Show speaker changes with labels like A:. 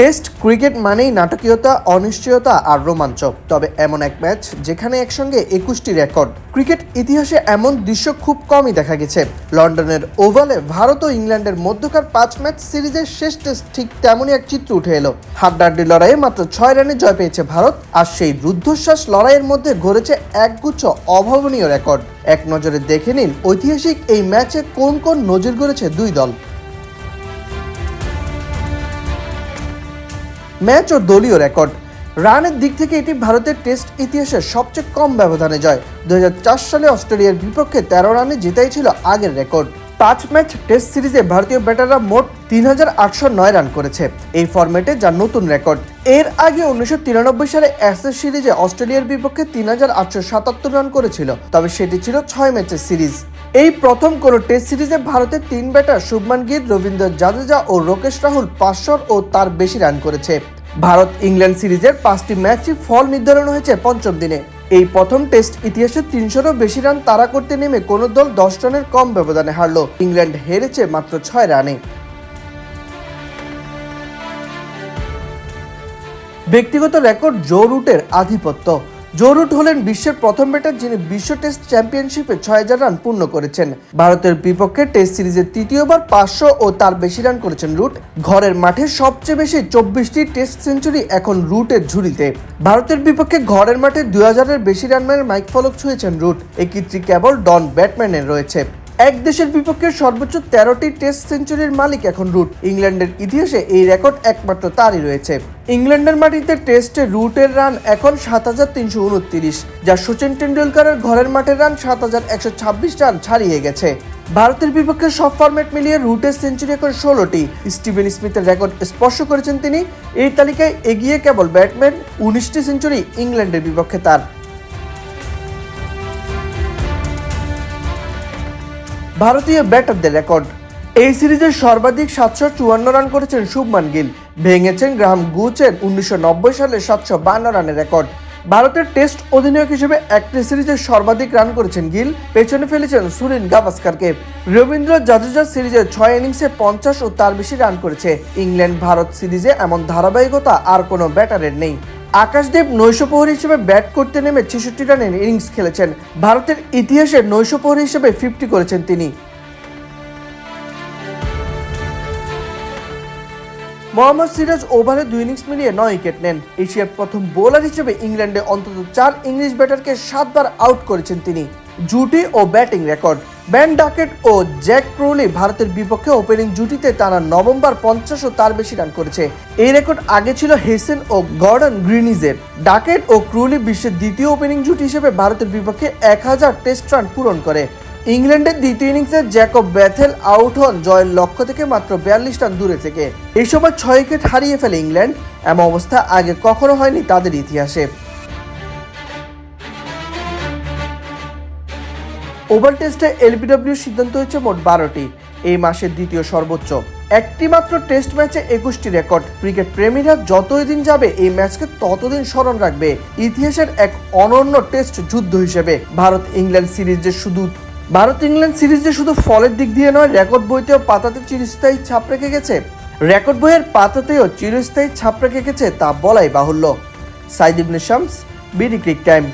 A: Test, cricket মানেই নাটকীয়তা, অনিশ্চয়তা আর রোমাঞ্চ তবে এমন এক ম্যাচ যেখানে একসঙ্গে একুশটি রেকর্ড। ক্রিকেট ইতিহাসে এমন দৃশ্য খুব কমই দেখা গেছে। লন্ডনের ওভালে ভারত ও ইংল্যান্ডের মধ্যকার পাঁচ ম্যাচ সিরিজের শেষ টেস্ট ঠিক তেমনই এক চিত্র উঠে এলো। হাড্ডাহাড্ডি লড়াইয়ে মাত্র ছয় রানে জয় পেয়েছে ভারত আর সেই রুদ্ধশ্বাস লড়াইয়ের মধ্যে ঘটেছে একগুচ্ছ অভাবনীয় রেকর্ড। এক নজরে দেখে নিন ঐতিহাসিক এই ম্যাচে কোন কোন নজির গড়েছে দুই দল। ম্যাচ ও দলীয় রেকর্ড। রানের দিক থেকে এটি ভারতের টেস্ট ইতিহাসের সবচেয়ে কম ব্যবধানে জয়। দু হাজার চার সালে অস্ট্রেলিয়ার বিপক্ষে তেরো রানে জেতাই ছিল আগের রেকর্ড। পাঁচ ম্যাচ টেস্ট সিরিজে ভারতীয় ব্যাটাররা মোট তিন হাজার আটশো নয় রান করেছে। এই ফরম্যাটে যা নতুন রেকর্ড। এর আগে উনিশশো তিরানব্বই সালে অ্যাসেস সিরিজে অস্ট্রেলিয়ার বিপক্ষে তিন হাজার আটশো সাতাত্তর রান করেছিল, তবে সেটি ছিল ছয় ম্যাচের সিরিজ। এই প্রথম কোনো টেস্ট সিরিজে ভারতের তিন ব্যাটার শুভমান গির রবীন্দ্র জাদেজা ও রোকেশ রাহুল পাঁচশোর ও তার বেশি রান করেছে। ভারত ইংল্যান্ড সিরিজের পাঁচটি ম্যাচই ফল নির্ধারণ হয়েছে পঞ্চম দিনে। এই প্রথম টেস্ট ইতিহাসে তিনশোরও বেশি রান তাড়া করতে নেমে কোনো দল দশ রানের কম ব্যবধানে হারল। ইংল্যান্ড হেরেছে মাত্র ছয় রানে। ব্যক্তিগত রেকর্ড জো রুটের আধিপত্য। জো রুট হলেন বিশ্বের প্রথম ব্যাটার যিনি বিশ্ব টেস্ট চ্যাম্পিয়নশিপে ছয় হাজার রান পূর্ণ করেছেন। ভারতের বিপক্ষে টেস্ট সিরিজের তৃতীয়বার পাঁচশো ও তার বেশি রান করেছেন রুট। ঘরের মাঠে সবচেয়ে বেশি চব্বিশটি টেস্ট সেঞ্চুরি এখন রুটের ঝুড়িতে। ভারতের বিপক্ষে ঘরের মাঠে দুই হাজারের বেশি রান মাইক ফলক ছুঁয়েছেন রুট। এই কীর্তি কেবল ডন ব্যাটম্যানের রয়েছে। এক দেশের বিপক্ষে সর্বোচ্চ তেরোটি টেস্ট সেঞ্চুরির মালিক এখন রুট। ইংল্যান্ডের ইতিহাসে এই রেকর্ড একমাত্র তারই রয়েছে। ইংল্যান্ডের মাটিতে টেস্টে রুটের রান এখন সাত হাজার তিনশো উনত্রিশ, যা সচিন টেন্ডুলকারের ঘরের মাঠের রান সাত হাজার একশো ছাব্বিশ রান ছাড়িয়ে গেছে। ভারতের বিপক্ষে সব ফরম্যাট মিলিয়ে রুটের সেঞ্চুরি এখন ষোলোটি। স্টিভেন স্মিথের রেকর্ড স্পর্শ করেছেন তিনি। এই তালিকায় এগিয়ে কেবল ব্যাটম্যান উনিশটি সেঞ্চুরি ইংল্যান্ডের বিপক্ষে তার। ভারতীয় ব্যাটারদের রেকর্ড এই সিরিজের সর্বাধিক সাতশো চুয়ান্ন রান করেছেন শুভমান গিল। ভেঙেছেন গ্রাহাম গুচের উনিশশো নব্বই সালে সাতশো বান্ন রানের রেকর্ড ভারতের টেস্ট অধিনায়ক হিসেবে একটি সিরিজে সর্বাধিক রান করেছেন গিল। পেছনে ফেলেছেন সুনীল গাভাস্কারকে। রবীন্দ্র জাদেজা সিরিজে ছয় ইনিংসে পঞ্চাশ ও তার বেশি রান করেছে। ইংল্যান্ড ভারত সিরিজে এমন ধারাবাহিকতা আর কোনো ব্যাটারের নেই। আকাশদেব নৈশ প্রহর হিসেবে ব্যাট করতে নেমে ছেষট্টি রানের ইনিংস খেলেছেন। ভারতের ইতিহাসে নৈশ প্রহর হিসেবে ফিফটি করেছেন তিনি। মোহাম্মদ সিরাজ ওভারে দুই ইনিংস মিলিয়ে নয় উইকেট নেন। এশিয়ার প্রথম বোলার হিসেবে ইংল্যান্ডে অন্তত চার ইংলিশ ব্যাটারকে সাতবার আউট করেছেন তিনি। জুটি ও ব্যাটিং রেকর্ড। ব্যান ডাকেট ও জ্যাক ক্রোলি ভারতের বিপক্ষে ওপেনিং জুটিতে টানা নভেম্বর পঞ্চাশ ও তার বেশি রান করেছে। এই রেকর্ড আগে ছিল হেসেন ও গর্ডন গ্রিনিজের। ডাকেট ও ক্রুলি বিশ্বের দ্বিতীয় ওপেনিং জুটি হিসেবে ভারতের বিপক্ষে এক হাজার টেস্ট রান পূরণ করে। ইংল্যান্ডের দ্বিতীয় ইনিংসে জ্যাকব ব্যাথেল আউট হন জয়ের লক্ষ্য থেকে মাত্র বিয়াল্লিশ রান দূরে থেকে। এই সময় ছয় উইকেট হারিয়ে ফেলে ইংল্যান্ড। এমন অবস্থা আগে কখনো হয়নি তাদের ইতিহাসে। ওভার টেস্টে এলবিডব্লিউ সিদ্ধান্ত হয়েছে মোট বারোটি। এই মাসের দ্বিতীয় সর্বোচ্চ। একটি মাত্র টেস্ট ম্যাচে একুশটি রেকর্ড। ক্রিকেট প্রেমীরা যতই দিন যাবে, এই ম্যাচকে ততদিন স্মরণ রাখবে। ইতিহাসের এক অনন্য টেস্ট যুদ্ধ হিসেবে। ভারত ইংল্যান্ড সিরিজে শুধু ভারত ইংল্যান্ড সিরিজে শুধু ফলের দিক দিয়ে নয়, রেকর্ড বইতেও পাতাতে চিরস্থায়ী ছাপ রেখে গেছে। রেকর্ড বইয়ের পাতাতেও চিরস্থায়ী ছাপ রেখে গেছে, তা বলাই বাহুল্য। Sayed Ibne Shams, BD cric time.